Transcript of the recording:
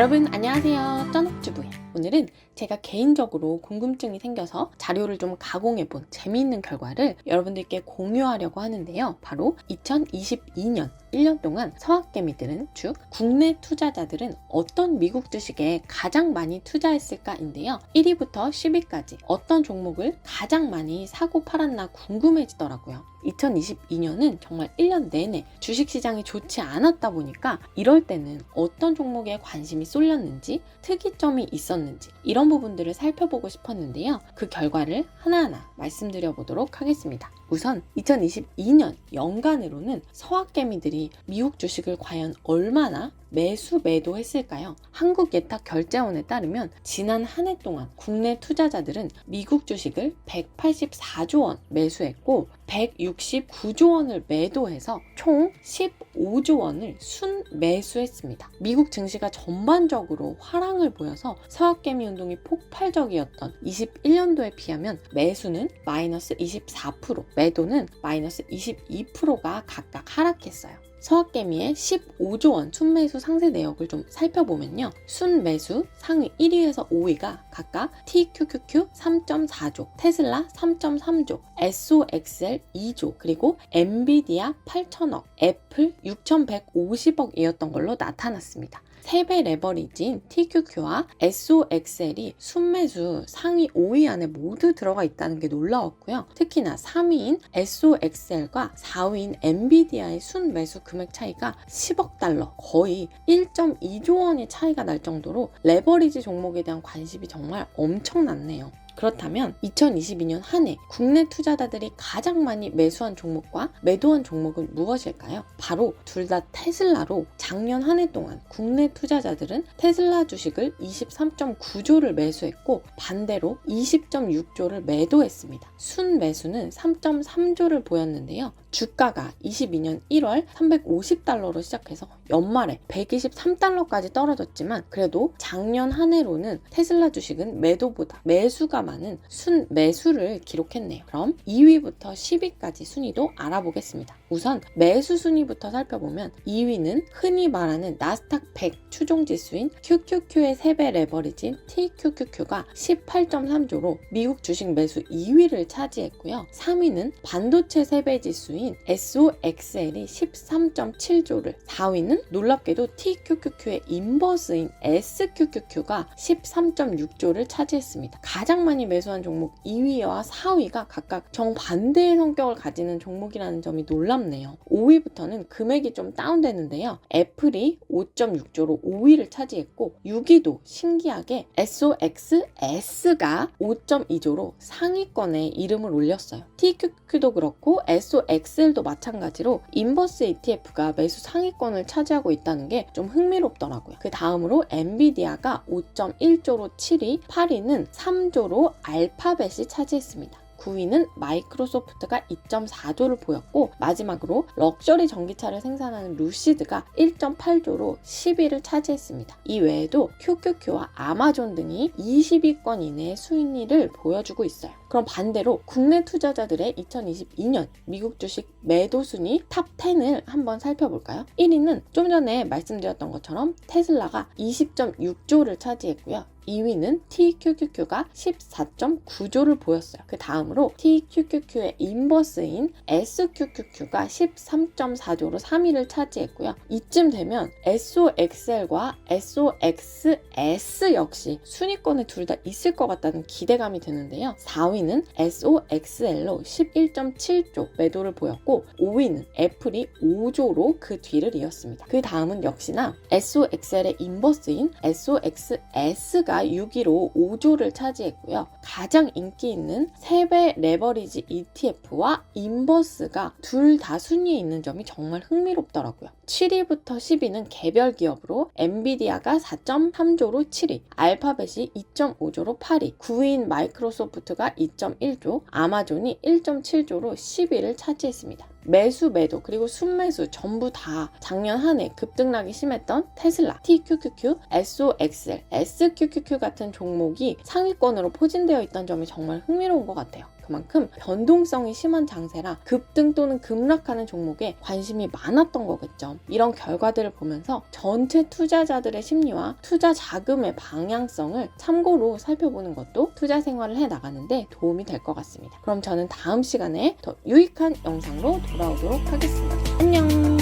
여러분 안녕하세요. 오늘은 제가 개인적으로 궁금증이 생겨서 자료를 좀 가공해 본 재미있는 결과를 여러분들께 공유하려고 하는데요. 바로 2022년 1년 동안 서학개미들은 즉 국내 투자자들은 어떤 미국 주식에 가장 많이 투자했을까인데요. 1위부터 10위까지 어떤 종목을 가장 많이 사고 팔았나 궁금해지더라고요. 2022년은 정말 1년 내내 주식시장이 좋지 않았다 보니까 이럴 때는 어떤 종목에 관심이 쏠렸는지 특이점이 있었는지 이런 부분들을 살펴보고 싶었는데요. 그 결과를 하나하나 말씀드려 보도록 하겠습니다. 우선 2022년 연간으로는 서학개미들이 미국 주식을 과연 얼마나 매수 매도했을까요? 한국 예탁 결제원에 따르면 지난 한 해 동안 국내 투자자들은 미국 주식을 184조 원 매수했고 169조 원을 매도해서 총 15조 원을 순 매수했습니다. 미국 증시가 전반적으로 화랑을 보여서 서학개미 운동이 폭발적이었던 21년도에 비하면 매수는 마이너스 24%, 매도는 마이너스 22%가 각각 하락했어요. 서학개미의 15조 원 순매수 상세 내역을 좀 살펴보면요. 순매수 상위 1위에서 5위가 각각 TQQQ 3.4조, 테슬라 3.3조, SOXL 2조, 그리고 엔비디아 8천억, 애플 6,150억이었던 걸로 나타났습니다. 3배 레버리지인 TQQ와 SOXL이 순매수 상위 5위 안에 모두 들어가 있다는 게 놀라웠고요. 특히나 3위인 SOXL과 4위인 엔비디아의 순매수 금액 차이가 10억 달러, 거의 1.2조 원의 차이가 날 정도로 레버리지 종목에 대한 관심이 정말 엄청났네요. 그렇다면 2022년 한 해 국내 투자자들이 가장 많이 매수한 종목과 매도한 종목은 무엇일까요? 바로 둘 다 테슬라로 작년 한 해 동안 국내 투자자들은 테슬라 주식을 23.9조를 매수했고 반대로 20.6조를 매도했습니다. 순 매수는 3.3조를 보였는데요. 주가가 22년 1월 350달러로 시작해서 연말에 123달러까지 떨어졌지만 그래도 작년 한 해로는 테슬라 주식은 매도보다 매수가 많은 순 매수를 기록했네요. 그럼 2위부터 10위까지 순위도 알아보겠습니다. 우선 매수 순위부터 살펴보면 2위는 흔히 말하는 나스닥 100 추종 지수인 QQQ의 3배 레버리진 TQQQ가 18.3조로 미국 주식 매수 2위를 차지했고요. 3위는 반도체 3배 지수인 SOXL이 13.7조를 4위는 놀랍게도 TQQQ의 인버스인 SQQQ가 13.6조를 차지했습니다. 가장 많이 매수한 종목 2위와 4위가 각각 정반대의 성격을 가지는 종목이라는 점이 놀랍네요. 5위부터는 금액이 좀 다운되는데요. 애플이 5.6조로 5위를 차지했고 6위도 신기하게 SOXS가 5.2조로 상위권에 이름을 올렸어요. TQQ도 그렇고 SOXL도 마찬가지로 인버스 ETF가 매수 상위권을 차지하고 있다는 게 좀 흥미롭더라고요. 그 다음으로 엔비디아가 5.1조로 7위, 8위는 3조로 알파벳이 차지했습니다. 9위는 마이크로소프트가 2.4조를 보였고 마지막으로 럭셔리 전기차를 생산하는 루시드가 1.8조로 10위를 차지했습니다. 이 외에도 QQQ와 아마존 등이 20위권 이내의 수익률을 보여주고 있어요. 그럼 반대로 국내 투자자들의 2022년 미국 주식 매도 순위 탑 10을 한번 살펴볼까요? 1위는 좀 전에 말씀드렸던 것처럼 테슬라가 20.6조를 차지했고요. 2위는 TQQQ가 14.9조를 보였어요. 그 다음으로 TQQQ의 인버스인 SQQQ가 13.4조로 3위를 차지했고요. 이쯤 되면 SOXL과 SOXS 역시 순위권에 둘 다 있을 것 같다는 기대감이 드는데요. 4위는 SOXL로 11.7조 매도를 보였고 5위는 애플이 5조로 그 뒤를 이었습니다. 그 다음은 역시나 SOXL의 인버스인 SOXS가 6위로 5조를 차지했고요. 가장 인기 있는 3배 레버리지 ETF와 인버스가 둘 다 순위에 있는 점이 정말 흥미롭더라고요. 7위부터 10위는 개별 기업으로 엔비디아가 4.3조로 7위, 알파벳이 2.5조로 8위, 9위인 마이크로소프트가 2.1조, 아마존이 1.7조로 10위를 차지했습니다. 매수, 매도, 그리고 순매수 전부 다 작년 한 해 급등락이 심했던 테슬라, TQQQ, SOXL, SQQQ 같은 종목이 상위권으로 포진되어 있던 점이 정말 흥미로운 것 같아요. 그만큼 변동성이 심한 장세라 급등 또는 급락하는 종목에 관심이 많았던 거겠죠. 이런 결과들을 보면서 전체 투자자들의 심리와 투자 자금의 방향성을 참고로 살펴보는 것도 투자 생활을 해 나가는데 도움이 될 것 같습니다. 그럼 저는 다음 시간에 더 유익한 영상으로 돌아오도록 하겠습니다. 안녕!